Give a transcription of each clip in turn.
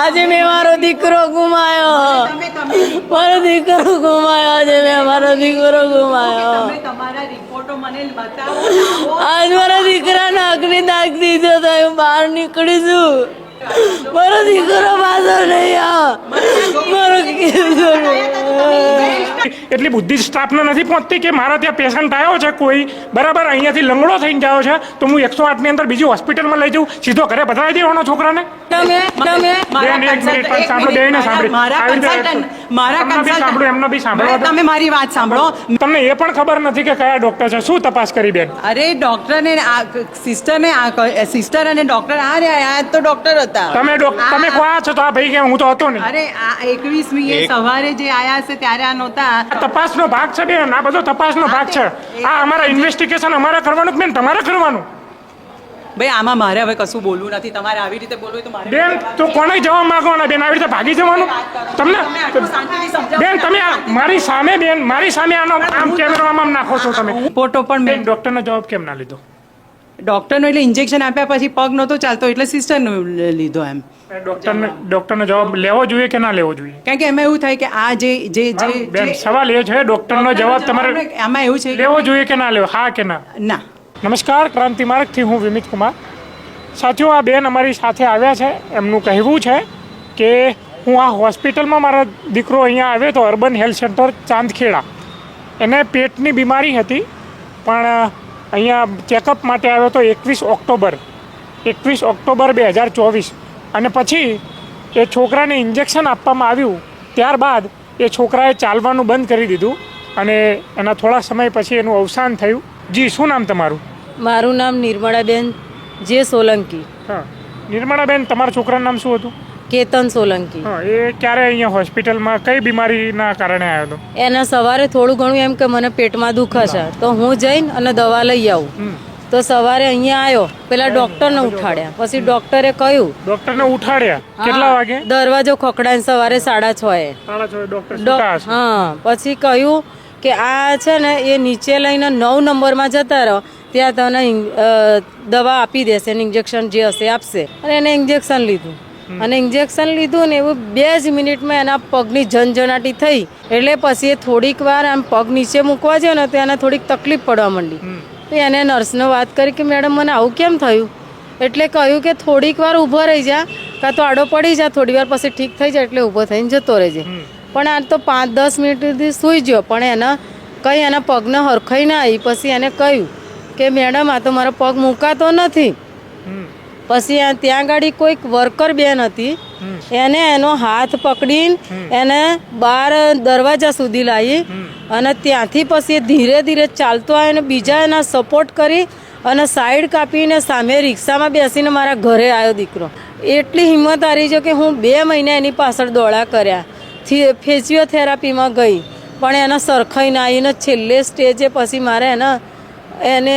આજે મેં મારો દીકરો ગુમાયો. મારો દીકરો ગુમાયો. આજે મેં મારો દીકરો ગુમાયો. આજ મારા દીકરાને અગ્નિ દાગ દીધો તો હું બહાર નીકળી છું. મારો દીકરો પાછો નહીં આવે. મારો દીકરો એટલી બુદ્ધિ સ્ટાફને નથી પહોંચતી કે મારા ત્યાં પેશન્ટ આવ્યો છે કોઈ બરાબર અહીંયાથી લંગડો થઈને જાયો છે તો હું એકસો આઠની અંદર બીજી હોસ્પિટલમાં લઈ જાઉં સીધો ઘરે બધાવી દેવાનો છોકરાને? તમને એ પણ ખબર નથી કે કયા ડોક્ટર છે. શું તપાસ કરી બેન? અરે ડોક્ટરને સિસ્ટરને સિસ્ટર અને ડોક્ટર આ રહ્યા આ તો ડોક્ટર હતા. તમે ડોક- તમે કોયા છો? તો આ ભાઈ કે હું તો હતો નહીં અરે આ એકવીસમી એ સવારે જે આયા છે ત્યારે આ નહોતા. આ તપાસનો ભાગ છે બેન. આ બધો તપાસનો ભાગ છે. આ અમારા ઇન્વેસ્ટિગેશન અમારે કરવાનું કે બેન? તમારે કરવાનું? ભાઈ આમાં મારે હવે કશું બોલવું નથી. તમારે આવી રીતે બોલવું તો મારે બેન તો કોને જવા માંગવાના? બેન આવી રીતે ભાગી જવાનું? તમને આટલું શાંતિથી સમજાવો. બેન તમે મારી સામે બેન મારી સામે આનો આમ કેમેરામાં નાખો છો તમે. ફોટો પણ બેન ડોક્ટરનો જવાબ કેમ ના લીધો? ડોક્ટરનો એટલે ઇન્જેક્શન આપ્યા પછી પગ નહોતો ચાલતો એટલે સિસ્ટરનો લીધો એમ. ડોક્ટરને ડોક્ટરનો જવાબ લેવો જોઈએ કે ના લેવો જોઈએ? કારણ કે એમાં એવું થાય કે આ જે જે જે સવાલ એ છે ડોક્ટરનો જવાબ તમારે આમાં એવું છે કે- લેવો જોઈએ કે ના લેવો? હા કે ના? ના. નમસ્કાર ક્રાંતિ માર્ગથી હું વિમિત કુમાર. સાચું આ બેન અમારી સાથે આવ્યા છે. એમનું કહેવું છે કે હું આ હોસ્પિટલમાં મારો દીકરો અહીંયા આવ્યો હતો અર્બન હેલ્થ સેન્ટર ચાંદખેડા. એને પેટની બીમારી હતી પણ અહીંયા ચેકઅપ માટે આવ્યો તો એકવીસ ઓક્ટોબર એકવીસ ઓક્ટોબર બે હજાર ચોવીસ. અને પછી એ છોકરાને ઇન્જેક્શન આપવામાં આવ્યું ત્યારબાદ એ છોકરાએ ચાલવાનું બંધ કરી દીધું અને એના થોડા સમય પછી એનું અવસાન થયું. જી શું નામ તમારું? મારું નામ નિર્મળાબેન જે સોલંકી. હા નિર્મળાબેન તમારા છોકરાનું નામ શું હતું? કેતન સોલંકી. હા એ ક્યારે અહીંયા હોસ્પિટલમાં કઈ બીમારીના કારણે આવ્યો હતો? એના સવારે થોડું ઘણું એમ કે મને પેટમાં દુખે છે તો હું જઈને અને દવા લઈ આવું. તો સવારે અહીંયા આવ્યો. પેલા ડોક્ટરને ઉઠાડ્યા. પછી ડોક્ટરે કહ્યું ડોક્ટરને ઉઠાડ્યા. કેટલા વાગે? દરવાજો ખખડાઈને સવારે સાડા છ એ. ડોક્ટર હા પછી કહ્યું કે આ છે ને એ નીચે લઈને નવ નંબરમાં જતા રહો. ત્યાં તને દવા આપી દેશે ઇન્જેક્શન જે હશે આપશે. અને એને ઇન્જેક્શન લીધું. અને ઇન્જેક્શન લીધું ને એવું બે જ મિનિટમાં એના પગની ઝનઝનાટી થઈ. એટલે પછી એ થોડીક વાર આમ પગ નીચે મૂકવા જાય ને તો એને થોડીક તકલીફ પડવા માંડી. તો એને નર્સને વાત કરી કે મેડમ મને આવું કેમ થયું? એટલે કહ્યું કે થોડીક વાર ઊભો રહી જા કાં તો આડો પડી જા થોડી વાર પછી ઠીક થઈ જાય એટલે ઊભો થઈને જતો રહેજે. પણ આ તો પાંચ દસ મિનિટ સુધી સૂઈ ગયો પણ એના કંઈ એના પગને હરખાઈ ના આવી. પછી એને કહ્યું કે મેડમ આ તો મારો પગ મૂકાતો નથી. પછી ત્યાં ગાડી કોઈક વર્કર બેન હતી. એને એનો હાથ પકડીને એને બહાર દરવાજા સુધી લાવી અને ત્યાંથી પછી ધીરે ધીરે ચાલતો આવ્યો અને બીજા એના સપોર્ટ કરી અને સાઈડ કાપીને સામે રિક્ષામાં બેસીને મારા ઘરે આવ્યો દીકરો. એટલી હિંમત હારી છે કે હું બે મહિના એની પાછળ દોડા કર્યા. ફિઝિયોથેરાપીમાં ગઈ. પણ એના સરખાઈ ના આવીને છેલ્લે સ્ટેજે પછી મારે એના એને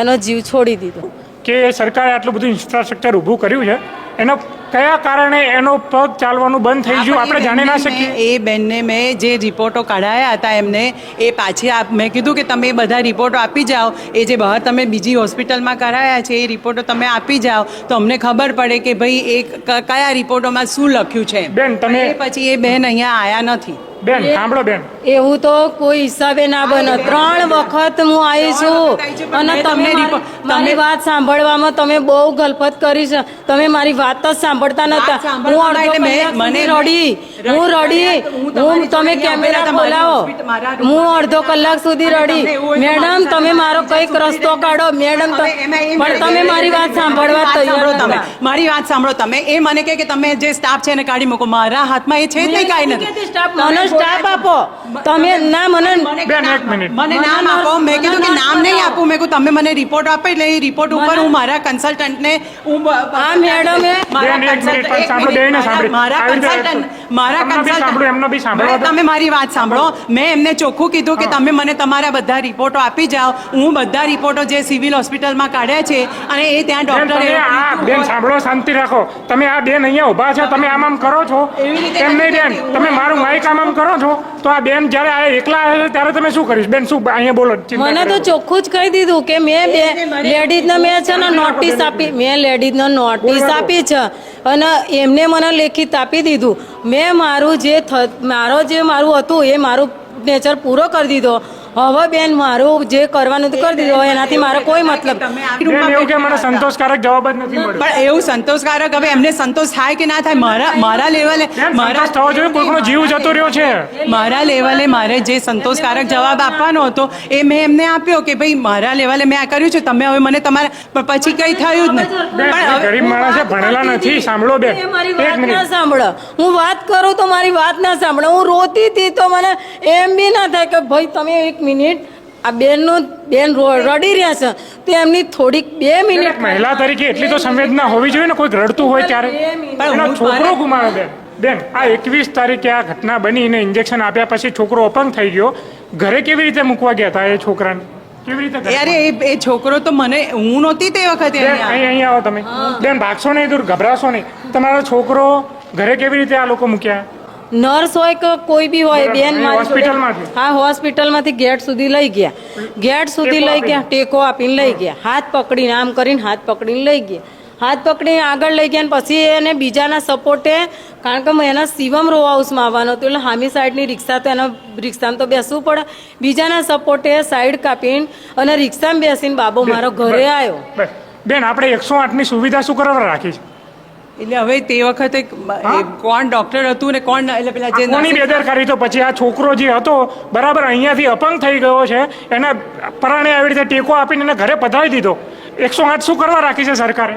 એનો જીવ છોડી દીધો. કે સરકારે આટલું બધું ઇન્ફ્રાસ્ટ્રક્ચર ઊભું કર્યું છે એનો કયા કારણે એનો પગ ચાલવાનું બંધ થઈ ગયું? આપણે જાણી ના શકીએ. એ બેનને મેં જે રિપોર્ટો કઢાયા હતા એમને એ પાછી આપ મેં કીધું કે તમે એ બધા રિપોર્ટો આપી જાઓ. એ જે બહાર તમે બીજી હોસ્પિટલમાં કરાયા છે એ રિપોર્ટો તમે આપી જાઓ. તો અમને ખબર પડે કે ભાઈ એ કયા રિપોર્ટોમાં શું લખ્યું છે બેન, તમે- પછી એ બેન અહીંયા આવ્યા નથી. બેન સાંભળો બેન. એવું તો કોઈ હિસાબે ના બને. ત્રણ વખત હું આવી છું અને તમે તમને મારી- વાત સાંભળવામાં તમે બહુ ગલફત કરી છે. તમે મારી વાત જ સાંભળતા નતા હું મને રડી. હું રડી. હું તમે કેમેરા બોલાવો. હું અડધો કલાક સુધી રડી. મેડમ તમે મારો કંઈક રસ્તો કાઢો. મેડમ પણ તમે મારી વાત સાંભળવા મારી તૈયાર તમે. મારી વાત સાંભળો તમે. એ મને કે તમે જે સ્ટાફ છે એને કાઢી મૂકો. મારા હાથમાં એ છે જ નહીં કાંઈ નથી. મને સ્ટાફ આપો. તમે ના મને બેન એક મિનિટ. મને નામ આપો. મેં કીધું કે નામ નહીં આપું. મેં કીધું તમે મને રિપોર્ટ આપો એટલે એ રિપોર્ટ ઉપર હું મારા કન્સલ્ટન્ટને હું આ મેડમે. મારા દો. તમે મારી વાત સાંભળો. મેં એમને ચોખ્ખું કીધું કે તમે મને તમારા બધા રિપોર્ટો આપી જાઓ. હું બધા રિપોર્ટો જે સિવિલ હોસ્પિટલમાં કાઢ્યા છે અને એ ત્યાં ડોક્ટરે બેન સાંભળો શાંતિ રાખો. તમે આ બેન અહીંયા ઊભા છો તમે આમ આમ કરો છો. એમ નહીં બેન. તમે મારું માઇક આમ આમ કરો કરો છો? તો આ બેન જ્યારે આ એકલા આવે છે ત્યારે તમે શું કરીશ? બેન શું અહીંયા બોલો મને તો ચોખ્ખું જ કહી દીધું કે મેં બે લેડીઝને મેં છે ને નોટિસ આપી મેં લેડીઝને નોટિસ આપી છે અને એમને મને લેખિત આપી દીધું. મેં મારું જે મારો જે મારું હતું એ મારું નેચર પૂરો કરી દીધો. હવે બેન મારું જે કરવાનું તો કરી દીધું એનાથી મારો કોઈ મતલબ એવું કે મને સંતોષકારક જવાબ જ નથી મળ્યો. પણ એવું સંતોષકારક હવે એમને સંતોષ થાય કે ના થાય મારા મારા લેવલે મારા થવો જોઈએ કોઈકનો જીવ જતો રહ્યો છે. મારા લેવલે મારે જે સંતોષકારક જવાબ આપવાનો હતો એ મેં એમને આપ્યો કે ભાઈ મારા લેવલે મેં આ કર્યું છે તમે હવે મને તમારા પણ પછી કંઈ થયું જ નથી પણ હવે- ગરીબ માણસ ભણેલા નથી સાંભળો બે એક મિનિટ. સાંભળો. હું વાત કરું તો મારી વાત ના સાંભળો. હું રોતી હતી તો મને એમ બી ના થાય કે ભાઈ તમે એક મિનિટ આ બેનનો બેન રડી રહ્યા છે. તો એમની થોડીક બે મિનિટ મહિલા તરીકે એટલી તો સંવેદના હોવી જોઈએ ને કોઈક રડતું હોય ત્યારે એનો છોકરો ગુમાવે બેન. બેન આ એકવીસ તારીખે આ ઘટના બની ને ઇન્જેક્શન આપ્યા પછી છોકરો અપંગ થઈ ગયો. ઘરે કેવી રીતે મૂકવા ગયા હતા એ છોકરાને? કેવી રીતે ઘરે? એ એ છોકરો તો મને હું નહોતી તે વખતે અહીં અહીં આવો તમે. બેન ભાગશો નહીં દૂર ગભરાશો નહીં. તમારો છોકરો ઘરે કેવી રીતે આ લોકો મૂક્યા? નર્સ હોય કે કોઈ બી હોય બેન? હા હોસ્પિટલમાંથી ગેટ સુધી લઈ ગયા. ગેટ સુધી લઈ ગયા ટેકો આપીને લઈ ગયા. હાથ પકડીને આમ કરીને હાથ પકડીને લઈ ગયા. હાથ પકડીને આગળ લઈ ગયા પછી એને બીજાના સપોર્ટે કારણ કે એના શિવમ રો હાઉસમાં આવવાનો હતો એટલે હામી સાઈડની રિક્ષા તો એના રિક્ષામાં તો બેસવું પડે. બીજાના સપોર્ટે સાઈડ કાપીને અને રિક્ષામાં બેસીને બાબો મારો ઘરે આવ્યો. બેન આપણે એકસો આઠની સુવિધા શું કરવા રાખી છે? એટલે હવે તે વખતે કોણ ડોક્ટર હતું ને કોણ એટલે પેલા જે કોની બેદરકારી તો પછી આ છોકરો જે હતો બરાબર અહીંયાથી અપંગ થઈ ગયો છે એને પરાણે આવી રીતે ટેકો આપીને એને ઘરે પધારી દીધો. એકસો આઠ શું કરવા રાખી છે સરકારે?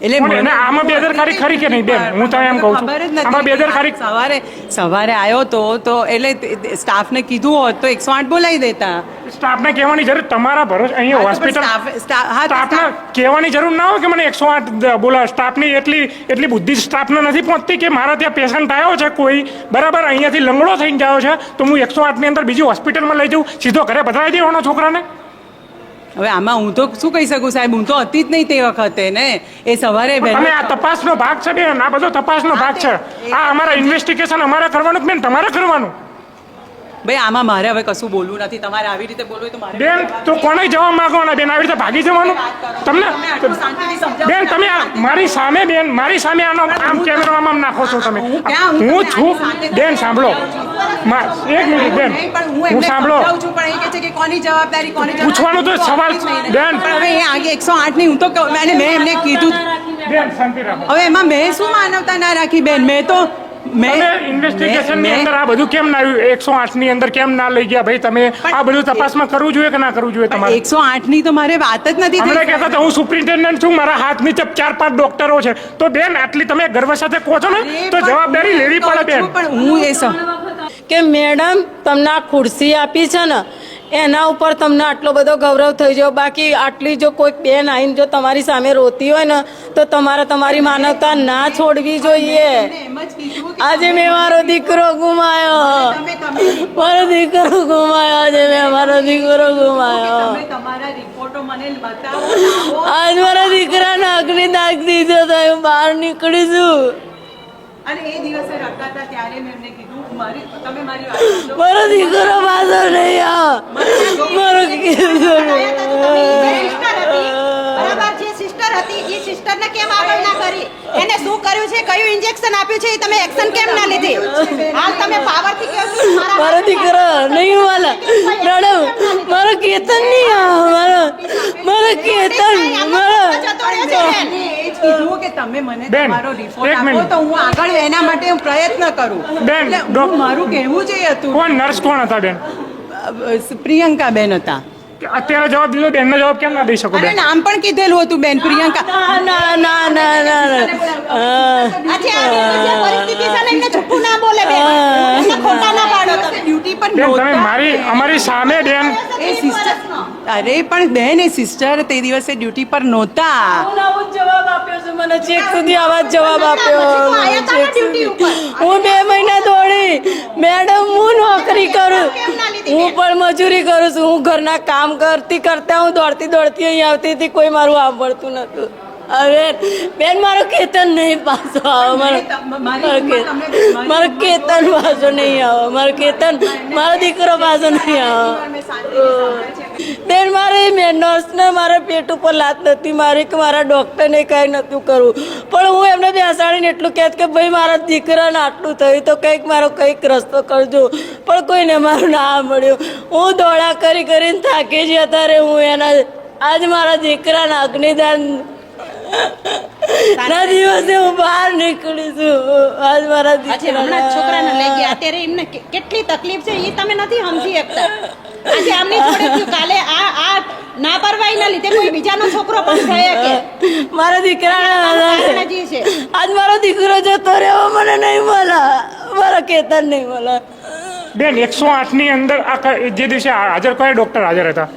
એટલે? મને- આમાં બેદરકારી ખરી કે નહીં બેન? હું તો એમ કહું છું. આમાં બેદરકારી- સવારે સવારે આવ્યો તો તો એટલે સ્ટાફને કીધું હોત તો એકસો આઠ બોલાવી દેતા સ્ટાફને કહેવાની જરૂર તમારા ભરોસે અહીંયા હોસ્પિટલ સ્ટાફને કહેવાની જરૂર ના હોય કે મને એકસો આઠ બોલા સ્ટાફની એટલી એટલી બુદ્ધિ સ્ટાફને નથી પહોંચતી કે મારા ત્યાં પેશન્ટ આવ્યો છે કોઈ બરાબર અહીંયાથી લંગડો થઈને જાયો છે તો હું એકસો આઠની અંદર બીજી હોસ્પિટલમાં લઈ જાઉં સીધો ઘરે પધરાવી દેવાનો છોકરાને હવે આમાં હું તો શું કહી શકું સાહેબ? હું તો હતી જ નહીં તે વખતે ને? એ સવારે બેન વહેલું- આ તપાસનો ભાગ છે બેન આ બધો તપાસનો ભાગ છે. આ અમારા ઇન્વેસ્ટિગેશન અમારે કરવાનું જ બેન તમારે કરવાનું? ભાઈ આમાં મારે હવે કશું બોલવું નથી. તમારે આવી રીતે બોલવું તો મારે બેન તો કોને જવા માંગો ને બેન આવી રીતે ભાગી જવાનું? તમને આટલું શાંતિથી સમજાવો. બેન તમે મારી સામે બેન મારી સામે આનો આમ કેમેરામાં નાખો છો તમે. હું છું બેન સાંભળો. એક મિનિટ બેન. હું સાંભળો. સમજાવું પણ એ છે કે કોની જવાબદારી કોની જવાબદારી? પૂછવાનો તો સવાલ. બેન. હવે એ આગે એકસો આઠની હું તો મેં એમને કીધું બેન શાંતિ રાખો. હવે એમાં મેં શું માનવતા ના રાખી બેન? મેં તો મેં તમે ઇન્વેસ્ટિગેશનની મેં- અંદર આ બધું કેમ ના આવ્યું? એકસો આઠની અંદર કેમ ના લઈ ગયા? ભાઈ તમે આ બધું તપાસમાં કરવું જોઈએ કે ના કરવું જોઈએ તમારે? એકસો આઠની તો મારે વાત જ નથી. હમણાં કહેતા તો હું સુપ્રિન્ટેન્ડન્ટ છું મારા હાથ નીચે ચાર પાંચ ડોક્ટરો છે. તો બેન આટલી તમે ગર્વ સાથે કહો છો ને તો જવાબદારી લેવી પડે બેન. પણ હું એ કે મેડમ તમને આ ખુરશી આપી છે ને એના ઉપર તમને આટલો બધો ગૌરવ થઈ ગયો. બાકી આટલી જો કોઈક બેન આવીને જો તમારી સામે રોતી હોય ને તો તમારે તમારી માનવતા ના છોડવી જોઈએ. આજે મેં મારો દીકરો ગુમાયો. મારો દીકરો ગુમાયો. આજે મેં મારો દીકરો ગુમાયો. આજ મારા દીકરાને અગ્નિ દાગ દીધો તો હું બહાર નીકળી મારી દીકરો પાછો નહીં મારો સિસ્ટર હતી જે સિસ્ટર હતી. એ સિસ્ટરને કેમ આગળ કરી? એને શું કર્યું છે કયું ઇન્જેક્શન આપ્યું છે એ તમે એક્શન કેમ ના લીધી? હાલ તમે પાવરથી કહો છો મારા મારો દીકરો નહીં વાલા. મેડમ મારો કેતન નહીં મારો મારો કેતન મારો બેન. જ કીધું કે તમે મને તમારો રિપોર્ટ આપો તો હું આગળ એના માટે હું પ્રયત્ન કરું. બેન, એટલે ડોક- હું મારું કહેવું જ હતું કોણ? નર્સ કોણ હતા બેન? પ્રિયંકા બેન હતા. અત્યારે જવાબ દીધો બેનનો જવાબ કેમ ના દઈ શકો બેન? નામ પણ કીધેલું હતું બેન પ્રિયંકા. ના ના ના ના ના ના. આજે આ જે પરિસ્થિતિ છે ને એમને જૂઠું ના બોલે બેન. ખોટા ના પાડો. ડ્યુટી પર નહોતા. મારી અમારી સામે બેન એ સિસ્ટર અરે પણ બેન એ સિસ્ટર તે દિવસે ડ્યુટી પર નહોતા. જવાબ આપ્યો છે મને ચેક સુધી આવા જ જવાબ આપ્યો. હું બે મહિના દોડી. મેડમ હું નોકરી કરું. હું પણ મજૂરી કરું છું. હું ઘરના કામ કરતી કરતા હું દોડતી દોડતી અહીં આવતી હતી કોઈ મારું આવડતું નહોતું હવે બેન મારો કેતન નહીં પાછો આવો. મારો મારો કેતન પાછો નહીં આવો. મારો કેતન મારો દીકરો પાછો નહીં આવે. બેન મારે મેં નર્સને મારા પેટ ઉપર લાત નથી મારી કે મારા ડૉક્ટરને કાંઈ નહોતું કરવું. પણ હું એમને બેસાડીને એટલું કહેત કે ભાઈ મારા દીકરાને આટલું થયું તો કંઈક મારો કંઈક રસ્તો કરજો. પણ કોઈને મારું ના મળ્યું. હું દોડા કરી કરીને થાકી જ અત્યારે હું એના આજ મારા દીકરાના અગ્નિદાન ના દિવસે હું બહાર નીકળી છું. આજ મારા છોકરાને લઈ ગયા. અત્યારે એમને કેટલી તકલીફ છે એ તમે નથી સમજી શકતા. આજે આમની જોડે થયું. કાલે આ આ ના લીધે કોઈ બીજાનો છોકરો પણ થઈ શકે મારા દીકરા છે. આજ મારો દીકરો જતો રહ્યો મને નહીં મળે. મારા કેતન નહીં મળે. બેન એકસો આઠની અંદર આ જે દિવસે આ- હાજર કયા ડૉક્ટર હાજર હતા?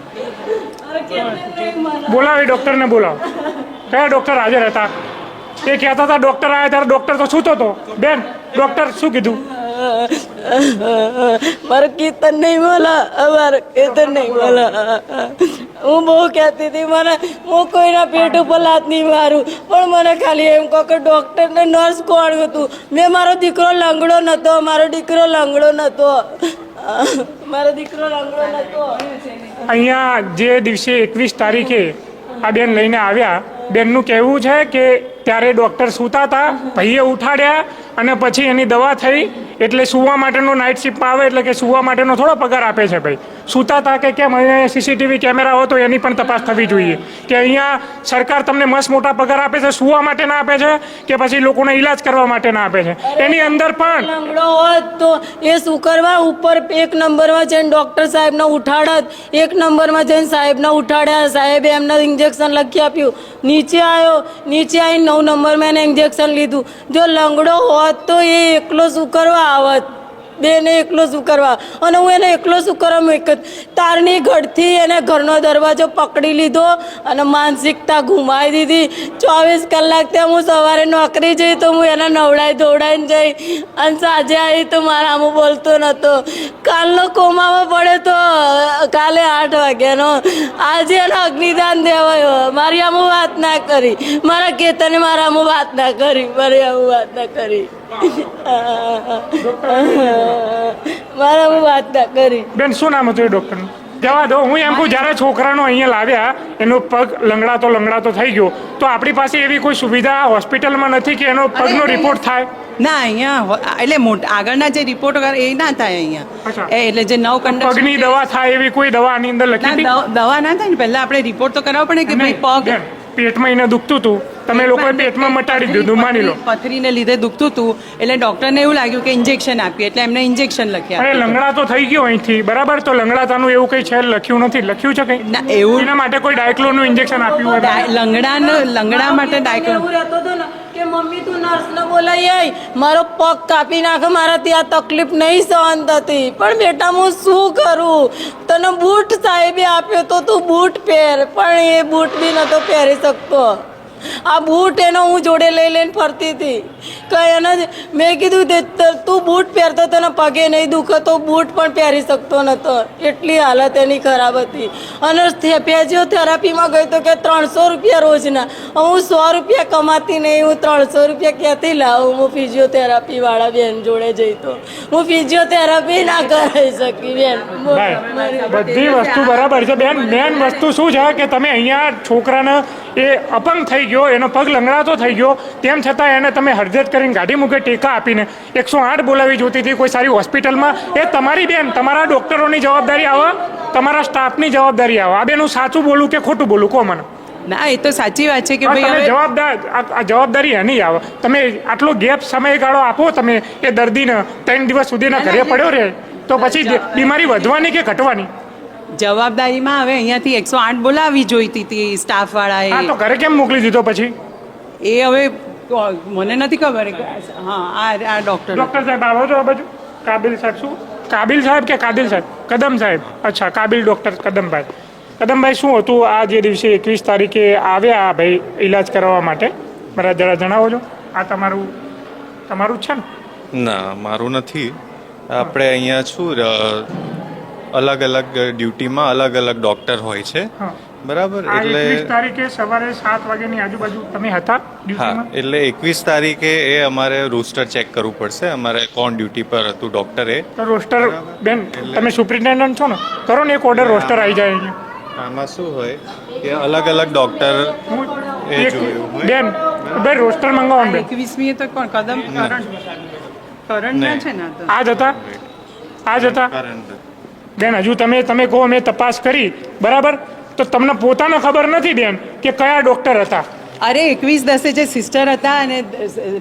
બોલાવે ડૉક્ટરને બોલાવો. કયા ડૉક્ટર હાજર હતા? એ કહેતા હતા ડૉક્ટર આવ્યા ત્યારે ડૉક્ટર તો સૂતો હતો. બેન ડૉક્ટર શું કીધું? મારો કીર્તન નહીં બોલા મારો કીર્તન નહીં બોલા. હું બહુ કહેતી હતી, મને, હું કોઈના પેટ ઉપર લાત નહીં મારું, પણ મને ખાલી એમ કહો કે ડૉક્ટર ને નર્સ કોણ હતું? મેં મારો દીકરો લંગડો નહોતો, મારો દીકરો લંગડો નહોતો. મારો દીકરો લંગડો નહોતો. અહીંયા જે દિવસે એકવીસ તારીખે આ બેન લઈને આવ્યા, બેનનું કહેવું છે કે ત્યારે ડૉક્ટર સૂતા હતા, ભાઈએ ઉઠાડ્યા અને પછી એની દવા થઈ એટલે સૂવા માટેનો નાઇટ શિફ્ટમાં આવે એટલે કે સૂવા માટેનો થોડો પગાર આપે છે ભાઈ. સૂતા હતા કે કેમ? અહીંયા સીસીટીવી કેમેરા હોય તો એની પણ તપાસ થવી જોઈએ. કે અહીંયા સરકાર તમને મસ્ત મોટા પગાર આપે છે સૂવા માટેના આપે છે કે પછી લોકોને ઈલાજ કરવા માટેના આપે છે. એની અંદર પણ લંગડો હોત તો એ શું કરવા? ઉપર એક નંબરમાં જઈને ડૉક્ટર સાહેબને ઉઠાડત. એક નંબરમાં જઈને સાહેબને ઉઠાડ્યા. સાહેબે એમને ઇન્જેક્શન લખી આપ્યું. નીચે આવ્યો નીચે આવીને નવ નંબરમાં એને ઇન્જેક્શન લીધું. જો લંગડો હોત તો એ એકલો શું કરવા? આવત. બેને એકલો શું કરવા? અને હું એને એકલો શું કરવા મૂક તારની ઘડથી એને ઘરનો દરવાજો પકડી લીધો અને માનસિકતા ઘુમાવી દીધી. ચોવીસ કલાક ત્યાં હું સવારે નોકરી જઈ તો હું એને નવડાઈ દોડાઈને જઈ. અને સાંજે આવી તો મારા આમ બોલતો નહોતો કાલનો કોમામાં પડે તો કાલે આઠ વાગ્યાનો. આજે એનો અગ્નિદાન દેવાયો. મારી આમ વાત ના કરી. મારા કેતને મારા આમ વાત ના કરી. મારી આમ વાત ના કરી. મારા આમ વાત ના કરી. બેન શું નામ હતું એ ડૉક્ટરનું? જવા દો. હું એમ કહું જ્યારે છોકરાનો અહીંયા લાવ્યા એનો પગ લંગડાતો લંગડાતો થઈ ગયો તો આપણી પાસે એવી કોઈ સુવિધા હોસ્પિટલમાં નથી કે એનો પગનો રિપોર્ટ થાય? ના અહીંયા એટલે મોટા આગળના જે રિપોર્ટ એ ના થાય અહીંયા. એટલે જે નવ કંડક્શન પગની દવા થાય એવી કોઈ દવા આની અંદર લખી દવા- દવા ના થાય ને પહેલા આપણે રિપોર્ટ તો કરાવવો પડે કે ભાઈ પગ પેટમાં એને દુખતું હતું. તમે લોકોએ પેટમાં મટાડી દીધું માની લો. પથરીને લીધે દુખતું હતું. એટલે ડોક્ટરને એવું લાગ્યું કે ઇન્જેક્શન આપીએ. એટલે એમને ઇન્જેક્શન લખ્યા અરે લંગડા તો થઈ ગયો અહીંથી. બરાબર? તો લંગડાતાનું એવું કંઈ છે? લખ્યું નથી. લખ્યું છે કંઈ? ના એવું એના માટે કોઈ ડાયક્લોનું ઇન્જેક્શન આપ્યું હોય લંગડાને લંગડા માટે ડાયક્લો રહેતો હતો ને કે મમ્મી તું નર્સને બોલાઈ મારો પગ કાપી નાખે, મારાથી આ તકલીફ નહીં સહન થતી. પણ બેટા, હું શું કરું? તને બૂટ સાહેબે આપ્યો તો તું બૂટ પહેર. પણ એ બૂટ બી નહોતો પહેરી શકતો. આ બૂટ એનો હું જોડે લઈ લઈને ફરતી હતી. કંઈ એને મેં કીધું તે બૂટ પહેરતો તને પગે નહીં દુખતો બૂટ પણ પહેરી શકતો નતો. એટલી હાલત એની ખરાબ હતી. અને ફિઝિયોથેરાપીમાં ગઈ તો કે ત્રણસો રૂપિયા રોજના. હું સો રૂપિયા કમાતી નહીં, હું ત્રણસો રૂપિયા ક્યાંથી લાવું હું ફિઝિયોથેરાપી વાળા બેન જોડે જઈ તો. હું ફિઝિયોથેરાપી ના કરાવી શકી બેન, બધી વસ્તુ બરાબર છે. બેન, મેન વસ્તુ શું છે કે તમે અહીંયા છોકરાને એ અપંગ થઈ ગયો એનો પગ લંગડાતો થઈ ગયો. તેમ છતાં એને તમે હરજત કરીને ગાડી મૂકે ટેકા આપીને. એકસો આઠ બોલાવી જોતી હતી કોઈ સારી હોસ્પિટલમાં. એ તમારી બેન તમારા ડૉક્ટરોની જવાબદારી આવે તમારા સ્ટાફની જવાબદારી આવે. આ બેનું સાચું બોલું કે ખોટું બોલું? કહો મને. ના એ તો સાચી વાત છે કે ભાઈ હવે જવાબદાર જવાબદારી એની આવે. તમે આટલો ગેપ સમયગાળો આપો તમે એ દર્દીને ત્રણ દિવસ સુધીના ઘરે પડ્યો રહે તો પછી બીમારી વધવાની કે ઘટવાની? જવાબદારીમાં હવે અહીંયાથી એકસો આઠ બોલાવી જોઈતી હતી સ્ટાફ હા વાળાએ તો ઘરે કેમ મોકલી દીધો પછી? એ હવે મને નથી ખબર. કે હા આ આ ડોક્ટર. ડોક્ટર સાહેબ આવો છો આ બાજુ? કાબિલ સાહેબ શું? કાબિલ સાહેબ કે કાદિલ સાહેબ? કદમ સાહેબ. અચ્છા કાબિલ ડોક્ટર કદમભાઈ. કદમભાઈ શું હતું આ જે દિવસે એકવીસ તારીખે આવ્યા આ ભાઈ ઈલાજ કરાવવા માટે? મારા જરા જણાવો છો. આ તમારું તમારું જ છે ને? ના મારું નથી. આપણે અહીંયા શું અ, અલગ અલગ ડ્યુટીમાં અલગ અલગ ડૉક્ટર હોય છે. બરાબર એટલે તારીખે સવારે સાત વાગ્યાની આજુબાજુ તમે હતા હા એટલે એકવીસ તારીખે એ અમારે રોસ્ટર ચેક કરવું પડશે. અમારે કોણ ડ્યુટી પર હતું ડોક્ટરે. તો રોસ્ટર બેન તમે સુપ્રિન્ટેન્ડન્ટ છો ને? કરો ને એક ઓર્ડર રોસ્ટર આવી જાય આમાં શું હોય કે અલગ અલગ ડૉક્ટર એ જોયું બેન બેન રોસ્ટર મંગાવો ને બેન. એકવીસમી તો કોણ કદમ કરણ કરણ ના. છે ને આ તો? આ જ હતા? આજ હતા? કારણ બેન હજુ તમે તમે કહો મેં તપાસ કરી. બરાબર? તો તમને પોતાને ખબર નથી બેન કે કયા ડોક્ટર હતા. અરે એકવીસ દસે જે સિસ્ટર હતા અને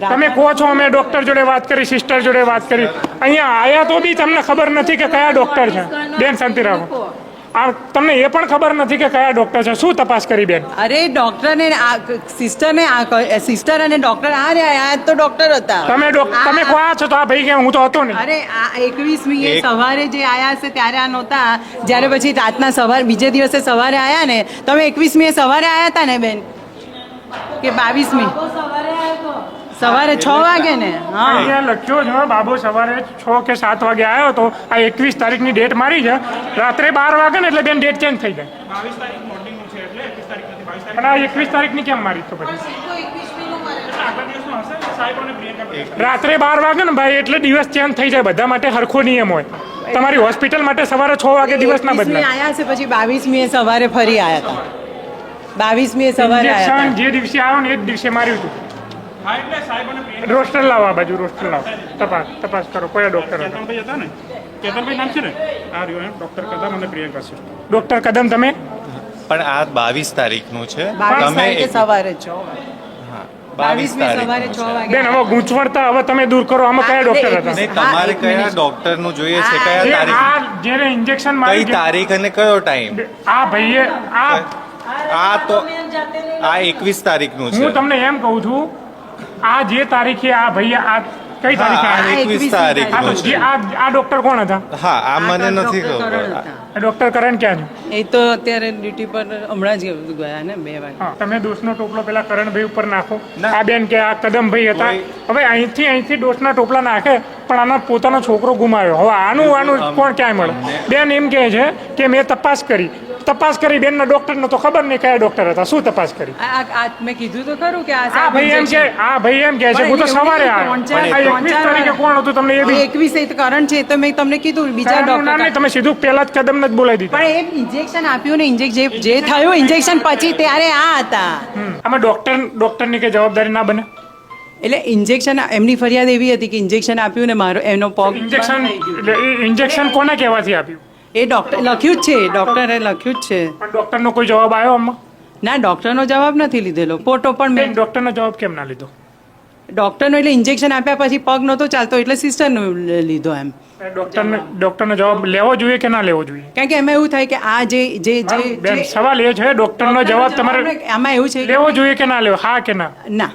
તમે કહો છો અમે ડોક્ટર જોડે વાત કરી સિસ્ટર જોડે વાત કરી. અહીંયા આયા તો બી તમને ખબર નથી કે કયા ડોક્ટર છે. બેન શાંતિ રાખો. આ તમને એ પણ ખબર નથી કે કયા ડોક્ટર છે? શું તપાસ કરી બેન? અરે ડોક્ટર ને સિસ્ટર ને સિસ્ટર અને ડોક્ટર આ રહ્યા આ તો ડોક્ટર હતા. તમે તમે કોણ આ છો? તો આ ભાઈ કે હું તો હતો ને અરે આ એકવીસમી એ સવારે જે આયા હશે ત્યારે આ નહોતા. જ્યારે પછી રાતના સવાર બીજે દિવસે સવારે આયા ને તમે એકવીસમી એ સવારે આયા હતા ને બેન? કે બાવીસમી? સવારે છ વાગે ને? હા. અહીંયા લખ્યો છે બાબો સવારે છ કે સાત વાગે આવ્યો હતો આ એકવીસ તારીખની ડેટ મારી છે. રાત્રે બાર વાગે ને એટલે બેન ડેટ ચેન્જ થઈ જાય. પણ આ એકવીસ તારીખની કેમ મારી તો પછી રાત્રે બાર વાગે ને ભાઈ એટલે દિવસ ચેન્જ થઈ જાય. બધા માટે હરખો નિયમ હોય. તમારી હોસ્પિટલ માટે સવારે છ વાગે દિવસ ના 21મી બદલાય આયા છે પછી બાવીસમી એ સવારે ફરી આયા હતા બાવીસમી એ સવારે જે દિવસે આવ્યો ને એ જ દિવસે માર્યું હતું. રોસ્ટર લાવો આ બાજુ રોસ્ટર લાવો. તપાસ તપાસ કરો કયા ડોક્ટર હતા? કેતનભાઈ હતા ને? કેતનભાઈ નામ છે ને? આ રહ્યો એમ ડૉક્ટર કદમ અને પ્રિયંકા છે. ડોક્ટર કદમ તમે? પણ આ બાવીસ તારીખનું છે. તમે સવારે છો બાવીસ બેન હવે ગૂંચવણતા હવે તમે દૂર કરો. આમાં કયા ડોક્ટર હતા? નહીં તમારે કયા મિનિટ. ડોક્ટરનું જોઈએ છે? કયા તારીખ? આ જેને ઇન્જેક્શન કઈ તારીખ અને કયો ટાઈમ આ ભાઈએ આ આ તો આ એકવીસ તારીખનું છે. હું તમને એમ કહું છું આ જે તારીખે આ ભાઈ આ કઈ તારીખે એકવીસ 21 આ તો જે આ આ ડોક્ટર કોણ હતા? હા આ મને નથી ખબર. ડોક્ટર કરણ ક્યાં છે? એ તો અત્યારે ડ્યુટી પર હમણાં જ ગયા ને બે વાગે. તમે દોષનો ટોપલો પેલા કરણભાઈ ઉપર નાખો. આ બેન કે આ કદમભાઈ હતા. હવે અહીંથી અહીંથી દોષના ટોપલા નાખે પણ આનો પોતાનો છોકરો ગુમાવ્યો. હવે આનું આનું કોણ ક્યાંય મળે? બેન એમ કહે છે કે મેં તપાસ કરી. તપાસ કરી બેનના ડોક્ટરને તો ખબર નહીં કયા ડોક્ટર હતા. શું તપાસ કરી? આ આ- આ મેં કીધું તો ખરું કે આ આ ભાઈ એમ કે આ ભાઈ એમ કહે છે હું તો સવારે આ એકવીસ તારીખે કોણ હતું તમને એ બી? એકવીસ એ તો છે તો મેં તમને કીધું બીજા ડોક્ટર તમે સીધું પહેલા જ કદમ જ બોલાવી દીધું. પણ એ ઇન્જેક્શન આપ્યું ને ઇન્જેક્શન જે થયું ઇન્જેક્શન પછી ત્યારે આ હતા. આમાં ડોક્ટર ડોક્ટરની કઈ જવાબદારી ના બને? એટલે ઇન્જેક્શન એમની ફરિયાદ એવી હતી કે ઇન્જેક્શન આપ્યું ને મારો એનો પગ ઇન્જેક્શન ઇન્જેક્શન કોને કહેવાથી આપ્યું? એ ડોક્ટર લખ્યું જ છે ડોક્ટરે લખ્યું જ છે. પણ ડોક્ટરનો કોઈ જવાબ આવ્યો આમાં? ના ડોક્ટરનો જવાબ નથી લીધેલો. ફોટો પણ મેં ડોક્ટરનો જવાબ કેમ ના લીધો? ડોક્ટરનો એટલે ઇન્જેક્શન આપ્યા પછી પગ નહોતો ચાલતો એટલે સિસ્ટરનો લીધો એમ. ડોક્ટરને ડોક્ટરનો જવાબ લેવો જોઈએ કે ના લેવો જોઈએ? કારણ કે એમાં એવું થાય કે આ જે જે જે સવાલ એ છે ડોક્ટરનો જવાબ તમારે આમાં એવું છે લેવો જોઈએ કે ના લેવો? હા કે ના? ના.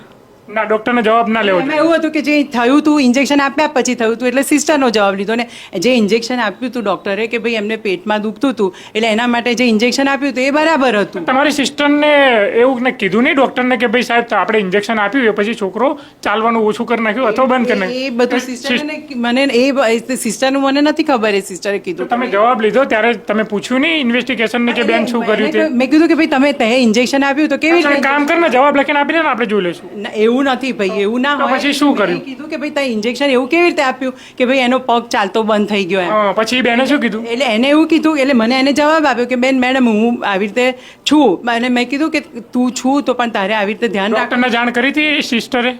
ના ડોક્ટરનો જવાબ ના લેવો એમાં એવું હતું કે જે થયું હતું ઇન્જેક્શન આપ્યા પછી થયું હતું એટલે સિસ્ટરનો જવાબ લીધો ને જે ઇન્જેક્શન આપ્યું હતું ડોક્ટરે કે ભાઈ એમને પેટમાં દુખતું હતું એટલે એના માટે જે ઇન્જેક્શન આપ્યું હતું એ બરાબર હતું. તમારી સિસ્ટરને એવું ને કીધું નહીં ડોક્ટરને કે ભાઈ સાહેબ આપણે ઇન્જેક્શન આપ્યું એ પછી છોકરો ચાલવાનું ઓછું કરી નાખ્યું અથવા બંધ કરી એ બધું સિસ્ટરને મને એ સિસ્ટરનું મને નથી ખબર એ સિસ્ટરે કીધું તમે જવાબ લીધો ત્યારે તમે પૂછ્યું નહીં ઇન્વેસ્ટિગેશન કે બેન શું કર્યું મેં કીધું કે ભાઈ તમે તે ઇન્જેક્શન આપ્યું તો કેવી રીતે કામ કરીને જવાબ લખીને આપી દે ને આપણે જોઈ લઈશું. ના, એવું નથી ભાઈ એવું ના હોય. પછી શું કર્યું? કીધું કે ભાઈ ત્યાં ઇન્જેક્શન એવું કેવી રીતે આપ્યું? કે ભાઈ એનો પગ ચાલતો બંધ થઈ ગયો એમ. પછી બેને શું કીધું? એટલે એને એવું કીધું એટલે મને એને જવાબ આપ્યો કે બેન મેડમ હું આવી રીતે છું. અને મેં કીધું કે તું છું તો પણ તારે આવી રીતે ધ્યાન રાખ ડોક્ટરને જાણ કરી હતી સિસ્ટરે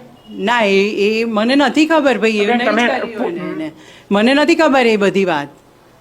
ના એ મને નથી ખબર ભાઈ એ. મને નથી ખબર એ બધી વાત.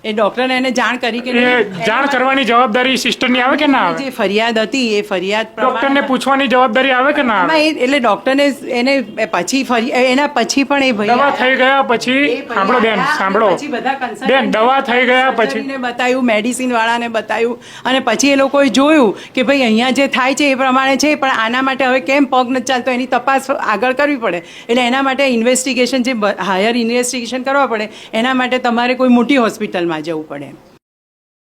એ ડોક્ટરને એને જાણ કરી કે એ જાણ કરવાની જવાબદારી સિસ્ટરની આવે કે ના આવે? જે ફરિયાદ હતી એ ફરિયાદ ડોક્ટરને પૂછવાની જવાબદારી આવે કે ના આવે? એમાં એ- એટલે ડોક્ટરને એને પછી ફરી એના પછી પણ એ ભાઈ દવા થઈ ગયા પછી? સાંભળો બેન સાંભળો. પછી બધા consultant બેન દવા થઈ ગયા પછી? સર્જરીને બતાવ્યું મેડિસિન વાળાને બતાવ્યું અને પછી એ લોકોએ જોયું કે ભાઈ અહીંયા જે થાય છે એ પ્રમાણે છે પણ આના માટે હવે કેમ પગ નથી ચાલતો? એની તપાસ આગળ કરવી પડે. એટલે એના માટે ઇન્વેસ્ટિગેશન જે હાયર ઇન્વેસ્ટિગેશન કરવા પડે એના માટે તમારે કોઈ મોટી હોસ્પિટલમાં જવું પડે